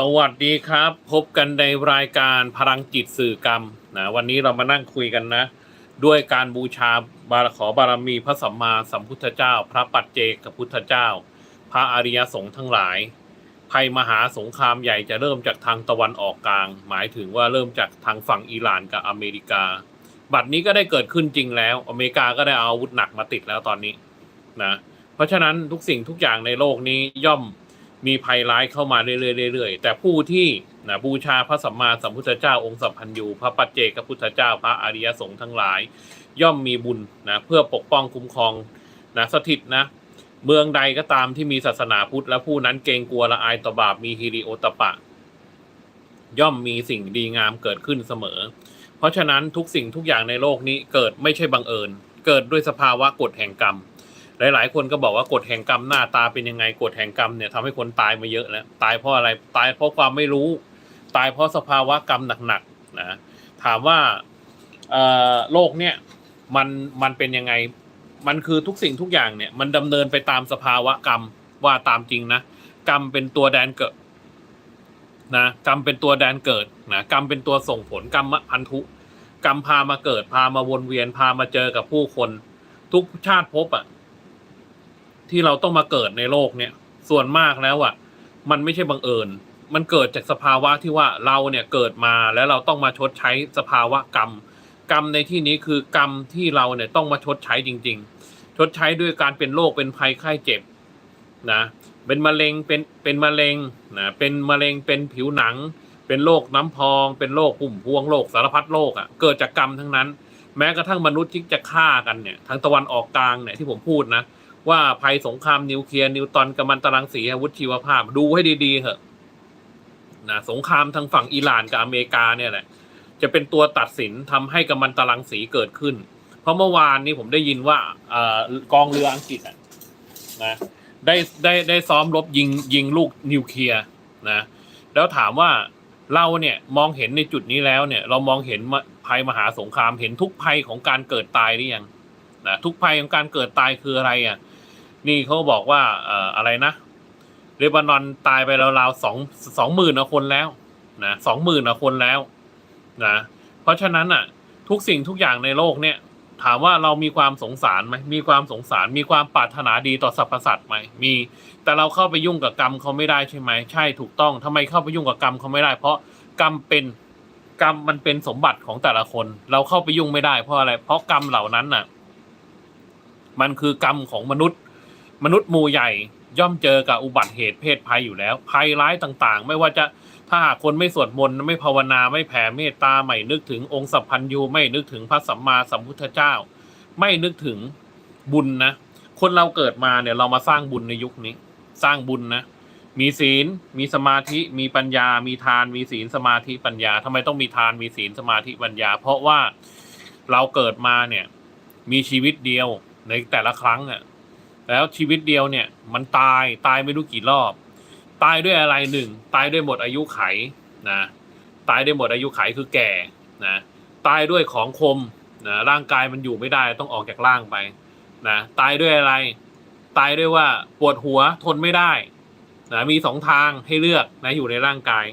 สวัสดีครับ พบกันในรายการพลังจิตสื่อกรรมนะวันนี้เรามานั่งคุยกันนะ ด้วยการบูชาบารขอบารมีพระสัมมาสัมพุทธเจ้า พระปัจเจกพุทธเจ้า พระอริยสงฆ์ทั้งหลาย ภัยมหาสงครามใหญ่จะเริ่มจากทางตะวันออกกลาง หมายถึงว่าเริ่มจากทางฝั่งอิหร่านกับอเมริกา บัดนี้ก็ได้เกิดขึ้นจริงแล้ว อเมริกาก็ได้เอาอาวุธหนักมาติดแล้วตอนนี้นะเพราะฉะนั้นทุกสิ่งทุกอย่างในโลกนี้ย่อม มีภัยร้ายเข้ามาเรื่อยๆๆแต่ผู้ที่นะบูชาพระสัมมาสัมพุทธเจ้าองค์สัพพัญญูพระปัจเจกพุทธเจ้าพระอริยสงฆ์ทั้งหลาย ย่อมมีบุญนะเพื่อปกป้องคุ้มครองนะสถิตนะเมืองใดก็ตามที่มีศาสนาพุทธและผู้นั้นเกรงกลัวละอายต่อบาปมีฮิริโอตปะ ย่อมมีสิ่งดีงามเกิดขึ้นเสมอ เพราะฉะนั้นทุกสิ่งทุกอย่างในโลกนี้เกิดไม่ใช่บังเอิญ เกิดด้วยสภาวะกฎแห่งกรรม หลายๆ คนก็บอกว่ากฎแห่งกรรมหน้าตาเป็นยังไงกฎแห่งกรรมเนี่ยทำให้คนตายมาเยอะแล้วตายเพราะอะไรตายเพราะความไม่รู้ ตายเพราะสภาวะกรรมหนักๆนะถามว่าโลกเนี่ยมันมันเป็นยังไง มันคือทุกสิ่งทุกอย่างเนี่ย มันดำเนินไปตามสภาวะกรรมว่าตามจริงนะกรรมเป็นตัวแดนเกิดนะกรรมเป็นตัวแดนเกิดนะกรรมเป็นตัวส่งผลกรรมพันธุ กรรมพามาเกิด พามาวนเวียนพามาเจอกับผู้คน ทุกชาติภพอะ ที่เราต้องมาเกิดในโลกเนี่ย ส่วนมากแล้วอะ มันไม่ใช่บังเอิญ มันเกิดจากสภาวะที่ว่าเราเนี่ยเกิดมาแล้วเราต้องมาชดใช้สภาวะกรรม กรรมในที่นี้คือกรรมที่เราเนี่ยต้องมาชดใช้จริง ๆ ชดใช้ด้วยการเป็นโรคเป็นภัยไข้เจ็บนะ เป็นมะเร็งเป็นเป็นมะเร็งนะเป็นมะเร็งเป็นผิวหนัง เป็นโรคน้ำพอง เป็นโรคปุ่มพวงโรคสารพัดโรคอะ เกิดจากกรรมทั้งนั้น แม้กระทั่งมนุษย์ที่จะฆ่ากันเนี่ยทางตะวันออกกลางเนี่ยที่ผมพูดนะ ว่าภัยสงครามนิวเคลียร์นิวตอนกัมมันตรังสีอาวุธชีวภาพดูให้ดีๆเถอะนะสงครามทางฝั่งอิหร่านกับอเมริกาเนี่ยแหละ จะเป็นตัวตัดสินทำให้กัมมันตรังสีเกิดขึ้น เพราะเมื่อวานนี้ผมได้ยินว่าอกองเรืออังกฤษนะได้ได้ได้ซ้อมรบยิงยิงลูกนิวเคลียร์นะแล้วถามว่าเราเนี่ยมองเห็นในจุดนี้แล้วเนี่ย เรามองเห็นภัยมหาสงครามเห็นทุกภัยของการเกิดตายหรือยังนะทุกภัยของการเกิดตายคืออะไรอะ นี่เขาบอกว่าเอ่ออะไรนะเลบานอนตายไปราวๆสองสองหมื่นคนแล้วนะสองหมื่นคนแล้วนะเพราะฉะนั้นอะ ทุกสิ่งทุกอย่างในโลกเนี่ย ถามว่าเรามีความสงสารไหมมีความสงสาร มีความปรารถนาดีต่อสรรพสัตว์ไหมมี แต่เราเข้าไปยุ่งกับกรรมเขาไม่ได้ใช่ไหมใช่ถูกต้องทำไมเข้าไปยุ่งกับกรรมเขาไม่ได้ เพราะกรรมเป็นกรรมมันเป็นสมบัติของแต่ละคน เราเข้าไปยุ่งไม่ได้เพราะอะไร เพราะกรรมเหล่านั้นน่ะ มันคือกรรมของมนุษย์ มนุษย์หมู่ใหญ่ย่อมเจอกับอุบัติเหตุเพศภัยอยู่แล้ว ภัยร้ายต่างๆ ไม่ว่าจะถ้าหากคนไม่สวดมนต์ไม่ภาวนาไม่แผ่เมตตาไม่นึกถึงองค์สัพพัญญูไม่นึกถึงพระสัมมาสัมพุทธเจ้า ไม่นึกถึงบุญนะ คนเราเกิดมาเนี่ยเรามาสร้างบุญในยุคนี้ สร้างบุญนะ มีศีล มีสมาธิ มีปัญญา มีทาน มีศีลสมาธิปัญญาทำไมต้องมีทานมีศีลสมาธิปัญญา เพราะว่าเราเกิดมาเนี่ย มีชีวิตเดียวในแต่ละครั้งอะ แล้วชีวิตเดียวเนี่ย มันตายตายไม่รู้กี่รอบ ตายด้วยอะไรหนึ่งตายด้วยหมดอายุไขนะตายด้วยหมดอายุไขคือแก่นะตายด้วยของคมนะร่างกายมันอยู่ไม่ได้ต้องออกจากร่างไปนะตายด้วยอะไร ตายด้วยว่าปวดหัวทนไม่ได้นะมีสองทางให้เลือกนะอยู่ในร่างกาย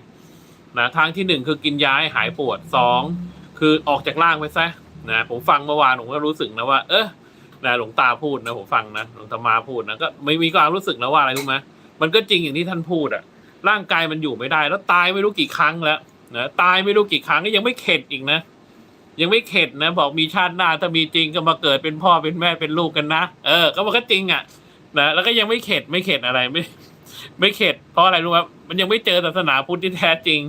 นะทางที่หนึ่งคือกินยาให้หายปวดสองคือออกจากร่างไปซะนะผมฟังเมื่อวานผมก็รู้สึกนะว่า เออ นะหลวงตาพูดนะผมฟังนะหลวงตามาพูดนะก็ไม่มีความรู้สึกนะว่าอะไรรู้ไหมมันก็จริงอย่างที่ท่านพูดอะร่างกายมันอยู่ไม่ได้ แล้วตายไม่รู้กี่ครั้งแล้วนะตายไม่รู้กี่ครั้งก็ยังไม่เข็ดอีกนะ ยังไม่เข็ดนะ บอกมีชาติหน้าถ้ามีจริงก็มาเกิดเป็นพ่อเป็นแม่เป็นลูกกันนะเออ ก็มันก็จริงอะนะแล้วก็ยังไม่เข็ดไม่เข็ดอะไรไม่ ไม่เข็ดเพราะอะไรรู้ไหมมันยังไม่เจอศาสนาพุทธที่แท้จริง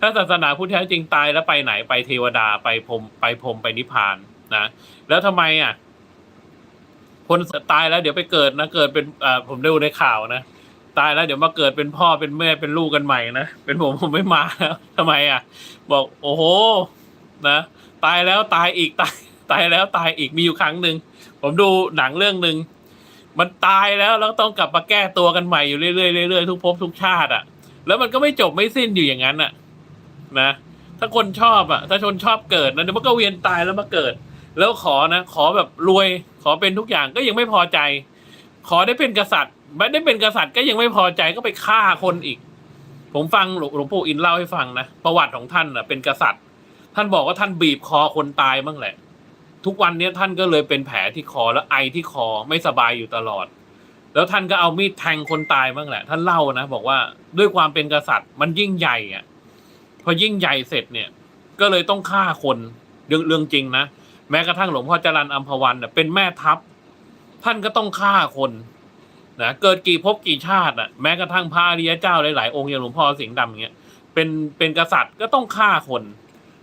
ถ้าศาสนาพุทธแท้จริงตายแล้วไปไหนไปเทวดาไปพรมไปพรมไปนิพพานนะแล้วทำไมอะ คนตายแล้วเดี๋ยวไปเกิดนะเกิดเป็นอ่าผมดูในข่าวนะตายแล้วเดี๋ยวมาเกิดเป็นพ่อเป็นแม่เป็นลูกกันใหม่นะเป็นผมผมไม่มาแล้วทำไมอะ บอกโอ้โหนะตายแล้วตายอีกตายตายแล้วตายอีกมีอยู่ครั้งหนึ่งผมดูหนังเรื่องหนึ่งมันตายแล้วแล้วต้องกลับมาแก้ตัวกันใหม่อยู่เรื่อยๆเรื่อยๆทุกภพทุกชาติอะ แล้วมันก็ไม่จบไม่สิ้นอยู่อย่างนั้นอะ นะ ถ้าคนชอบอะ ถ้าชนชอบเกิดนะเดี๋ยวมันก็เวียนตายแล้วมาเกิด แล้วขอนะ ขอแบบรวย อเป็นทุกอย่างก็ยังไม่พอใจ ขอได้เป็นกษัตริย์ ไม่ได้เป็นกษัตริย์ก็ยังไม่พอใจก็ไปฆ่าคนอีก ผมฟังหลวงปู่อินเล่าให้ฟังนะประวัติของท่านน่ะเป็นกษัตริย์ ท่านบอกว่าท่านบีบคอคนตายบ้างแหละ ทุกวันนี้ท่านก็เลยเป็นแผลที่คอแล้วไอที่คอไม่สบายอยู่ตลอด แล้วท่านก็เอามีดแทงคนตายบ้างแหละ ท่านเล่านะบอกว่าด้วยความเป็นกษัตริย์ มันยิ่งใหญ่อะพอยิ่งใหญ่เสร็จเนี่ย ก็เลยต้องฆ่าคนเรื่องเรื่องจริงนะ แม้กระทั่งหลวงพ่อจรันอัมพวันเป็นแม่ทัพ ท่านก็ต้องฆ่าคนนะเกิดกี่ภพกี่ชาติอะแม้กระทั่งพระอริยเจ้าหลายๆองค์อย่างหลวงพ่อสิงห์ดำอย่างเงี้ยเป็นเป็นกษัตริย์ก็ต้องฆ่าคน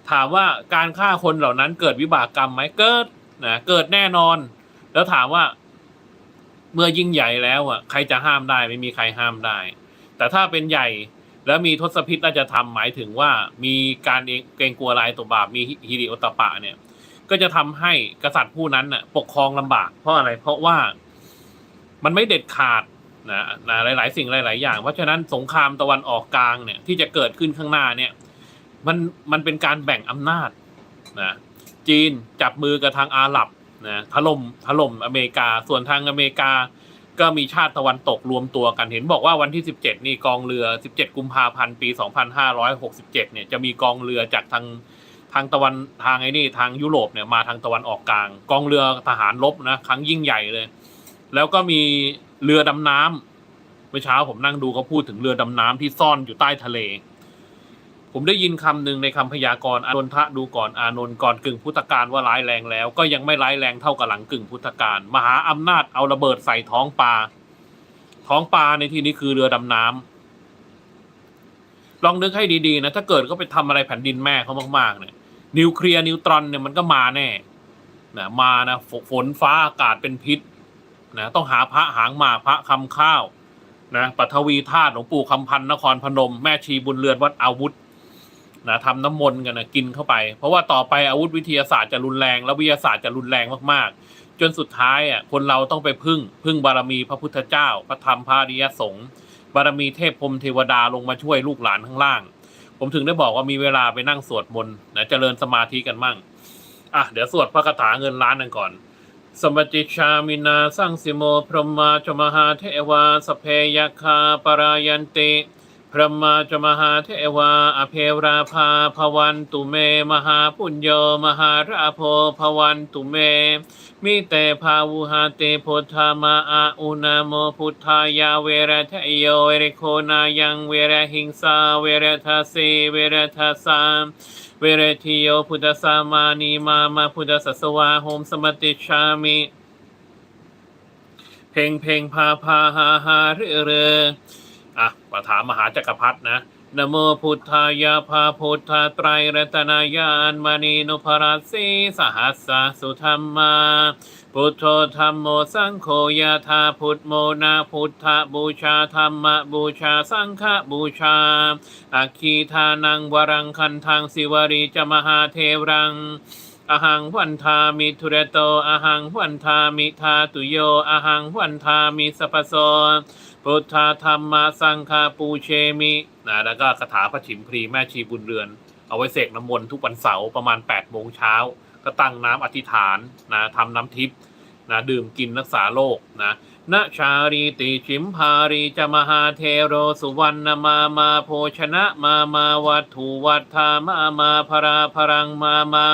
ถามว่าการฆ่าคนเหล่านั้นเกิดวิบากกรรมไหมเกิดนะเกิดแน่นอน แล้วถามว่า เมื่อยิ่งใหญ่แล้วอะใครจะห้ามได้ไม่มีใครห้ามได้ แต่ถ้าเป็นใหญ่แล้วมีทศพิษราชธรรมหมายถึงว่ามีการเกรงกลัวลายตัวบาปมีฮิริโอตปะเนี่ย ก็จะทำให้กษัตริย์ผู้นั้นน่ะปกครองลำบาก เพราะอะไร เพราะว่ามันไม่เด็ดขาดนะนะหลาย ๆ สิ่งหลาย ๆ อย่าง เพราะฉะนั้นสงครามตะวันออกกลางเนี่ยที่จะเกิดขึ้นข้างหน้าเนี่ย มันมันเป็นการแบ่งอำนาจนะจีนจับมือกับทางอาหรับนะถล่มถล่มอเมริกาส่วนทางอเมริกา ก็มีชาติตะวันตกรวมตัวกันเห็นบอกว่าวันที่ 17 นี่กองเรือ 17 กุมภาพันธ์ปี 2567 เนี่ยจะมีกองเรือจากทาง ทางตะวันทางไอ้นี่ทางยุโรปเนี่ยมาทางตะวันออกกลาง กองเรือทหารรบนะครั้งยิ่งใหญ่เลย แล้วก็มีเรือดำน้ำเมื่อเช้าผมนั่งดูเขาพูดถึงเรือดำน้ำที่ซ่อนอยู่ใต้ทะเล ผมได้ยินคำหนึ่งในคำพยากรณ์อานนทะดูก่อนอานนท์ก่อนกึ่งพุทธกาลว่าร้ายแรงแล้ว ก็ยังไม่ร้ายแรงเท่ากับหลังกึ่งพุทธกาลมหาอำนาจเอาระเบิดใส่ท้องปลาท้องปลาในที่นี้คือเรือดำน้ำลองนึกให้ดีๆนะถ้าเกิดเขาไปทำอะไรแผ่นดินแม่เขามากๆเนี่ย นิวเคลียร์นิวตรอนเนี่ยมันก็มาแน่นะมานะฝฝนฟ้าอากาศเป็นพิษนะต้องหาพระหางหมากพระคำข้าวนะปัทวีธาตุหลวงปู่คำพันธ์นครพนม แม่ชีบุญเรือนวัดอาวุธนะทำน้ำมนต์กันนะกินเข้าไป เพราะว่าต่อไปอาวุธวิทยาศาสตร์จะรุนแรง แล้ววิทยาศาสตร์จะรุนแรงมากๆ จนสุดท้ายอะคนเราต้องไปพึ่ง พึ่งบารมีพระพุทธเจ้า พระธรรมพระอริยสงฆ์บารมีเทพพรมเทวดาลงมาช่วยลูกหลานข้างล่าง ผมถึงได้บอกว่ามีเวลาไปนั่งสวดมนต์นะเจริญสมาธิกันมั่ง อะ เดี๋ยวสวดพระคาถาเงินล้านกันก่อน สมจิชามินาสังสิโม พรหมาจมหาเทวาสเพยคาปรายันติ พรหมาจมหาเทวาอเพราภาภวันตุเม มหาปุญโยมหาราโพภวันตุเม มิเตภาวุหาเตโพธามาอาอุนาโมพุทธายาเวรทโยเอริโคนายังเวรหิงสาเวรทาสีเวรทาสามเวรทิโยพุทธสามานีมามาพุทธสัสวาโหมสมติชามิ เพลงเพลงพาพาหาหาเรือเร ปถามมหาจักรพรรดินะนะโมพุทธายาภาพุทธาไตรรัตนายานมณีนุภราสีสหัสสะสุธรรมา พุทโธธรรมโมสังโฆยาธาพุทโมนาพุทธบูชาธรรมบูชาสังฆบูชาอาคีทานังวรังคันทางสิวรีจมหาเทวรังอหังวันทามิทุเรโตอหังวันทามิทาตุโยอหังวันทามิสปปโส พุทธาธรรมมาสังฆาปูเชมินะแล้วก็คาถาพระฉิมพรีแม่ชีบุญเรือน เอาไว้เสกน้ำมนต์ทุกวันเสาร์ประมาณ8โมงเช้าก็ตั้งน้ำอธิษฐานนะทำน้ำทิพย์นะดื่มกินรักษาโรคนะนะชารีติชิมพารีจะมหาเทโรสุวรรณมามาโภชนะมามาวัตถุวัฏฐามามาพราพรังมามา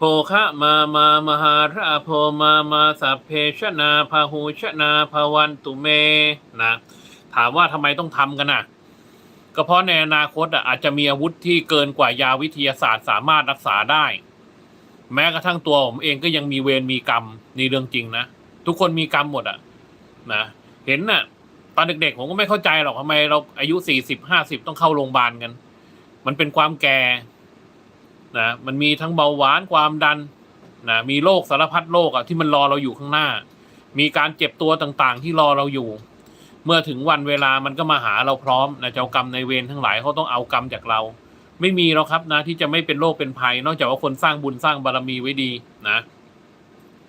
โภคะมามามหาราโพมามาสัพเพชนาพาหูชนาภวันตุเมนะถามว่าทำไมต้องทำกันนะก็เพราะในอนาคตอะอาจจะมีอาวุธที่เกินกว่ายาวิทยาศาสตร์สามารถรักษาได้ แม้กระทั่งตัวผมเองก็ยังมีเวรมีกรรมนี่เรื่องจริงนะ ทุกคนมีกรรมหมดอะนะเห็นน่ะ ตอนเด็กๆผมก็ไม่เข้าใจหรอกทำไมเราอายุสี่สิบห้าสิบต้องเข้าโรงพยาบาลกัน มันเป็นความแก่ นะมันมีทั้งเบาหวานความดันนะมีโรคสารพัดโรคอะที่มันรอเราอยู่ข้างหน้า มีการเจ็บตัวต่างๆ ที่รอเราอยู่ เมื่อถึงวันเวลามันก็มาหาเราพร้อมนะเจ้ากรรมในเวรทั้งหลายเขาต้องเอากรรมจากเรา ไม่มีหรอกครับนะที่จะไม่เป็นโรคเป็นภัย นอกจากว่าคนสร้างบุญสร้างบารมีไว้ดีนะ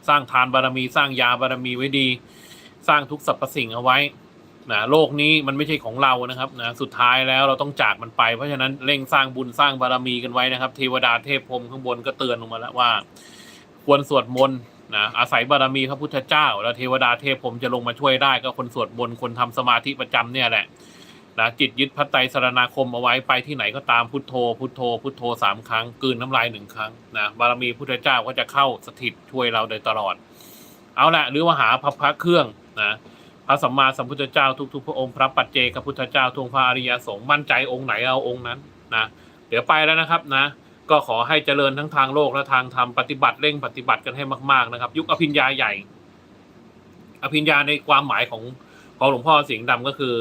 สร้างทานบารมีสร้างยาบารมีไว้ดี สร้างทุกสรรพสิ่งเอาไว้ นะโลกนี้มันไม่ใช่ของเรานะครับนะสุดท้ายแล้วเราต้องจากมันไป เพราะฉะนั้นเร่งสร้างบุญสร้างบารมีกันไว้นะครับ เทวดาเทพพรมข้างบนก็เตือนลงมาแล้วว่า ควรสวดมนต์นะอาศัยบารมีพระพุทธเจ้า แล้วเทวดาเทพพรมจะลงมาช่วยได้ ก็คนสวดมนต์คนทำสมาธิประจำเนี่ยแหละนะจิตยึดพระไตรสรณาคมเอาไว้ไปที่ไหนก็ตามพุทโธ พุทโธ พุทโธสามครั้งกืนน้ำลายหนึ่งครั้งนะบารมีพุทธเจ้าก็จะเข้าสถิตช่วยเราโดยตลอด เอาละหรือว่าหาพระพระเครื่องนะ ระสัมมาสัมพุทธเจ้าทุกๆพระองค์พระปัจเจกพุทธเจ้าทวงพระอริยสงฆ์มั่นใจองค์ไหนเอาองค์นั้นนะเดี๋ยวไปแล้วนะครับนะ ก็ขอให้เจริญทั้งทางโลกและทางธรรมปฏิบัติเร่งปฏิบัติกันให้มาก ๆนะครับ ยุคอภิญญาใหญ่ อภิญญาในความหมายของของหลวงพ่อสิงห์ดำก็คือ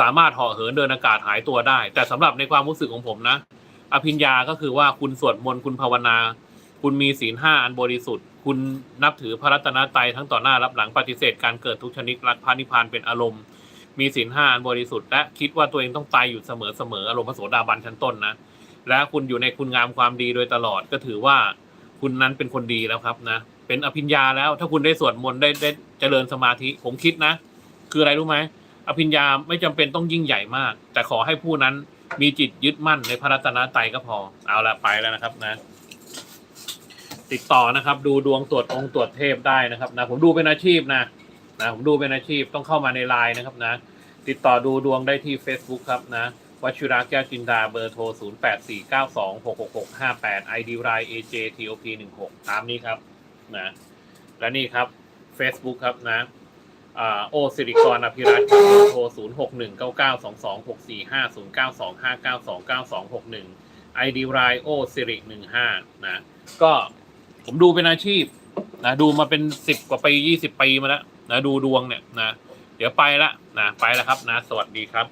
สามารถเหาะเหินเดินอากาศหายตัวได้ แต่สำหรับในความรู้สึกของผมนะ อภิญญาก็คือว่าคุณสวดมนต์คุณภาวนา คุณมีศีลห้าอันบริสุทธิ์ คุณนับถือพระรัตนตรัยทั้งต่อหน้ารับหลังปฏิเสธการเกิดทุกชนิดรักพระนิพพานเป็นอารมณ์ มีศีลห้าอันบริสุทธิ์และคิดว่าตัวเองต้องตายอยู่เสมอเสมออารมณ์พระโสดาบันชั้นต้นนะและคุณอยู่ในคุณงามความดีโดยตลอดก็ถือว่าคุณนั้นเป็นคนดีแล้วครับนะ เป็นอภิญญาแล้วถ้าคุณได้สวดมนต์ได้ได้เจริญสมาธิผมคิดนะ คืออะไรรู้ไหมอภิญญาไม่จำเป็นต้องยิ่งใหญ่มาก แต่ขอให้ผู้นั้นมีจิตยึดมั่นในพระรัตนตรัยก็พอเอาละไปแล้วนะครับนะ ติดต่อนะครับ ดูดวงตรวจองค์ตรวจเทพได้นะครับนะผมดูเป็นอาชีพนะนะผมดูเป็นอาชีพต้องเข้ามาในไลน์นะครับนะ ติดต่อดูดวงได้ที่ Facebook ครับนะวชิระแก้วจินดาเบอร์โทร 0 8 4 9 2 6 6 6 5 8 ID ราย AJTOP 1 6 ตามนี้ครับนะและนี่ครับ Facebook ครับนะอ่าโอสิริกรอภิรัตน์เบอร์โทร 0 6 1 9 9 2 2 6 4 5 0 9 2 5 9 2 9 2 6 1 ID รายโอสิริ15นะก็ ผมดูเป็นอาชีพนะดูมาเป็นสิบกว่าปียี่สิบปีมาแล้วนะดูดวงเนี่ยนะเดี๋ยวไปละนะไปแล้วครับนะ สวัสดีครับ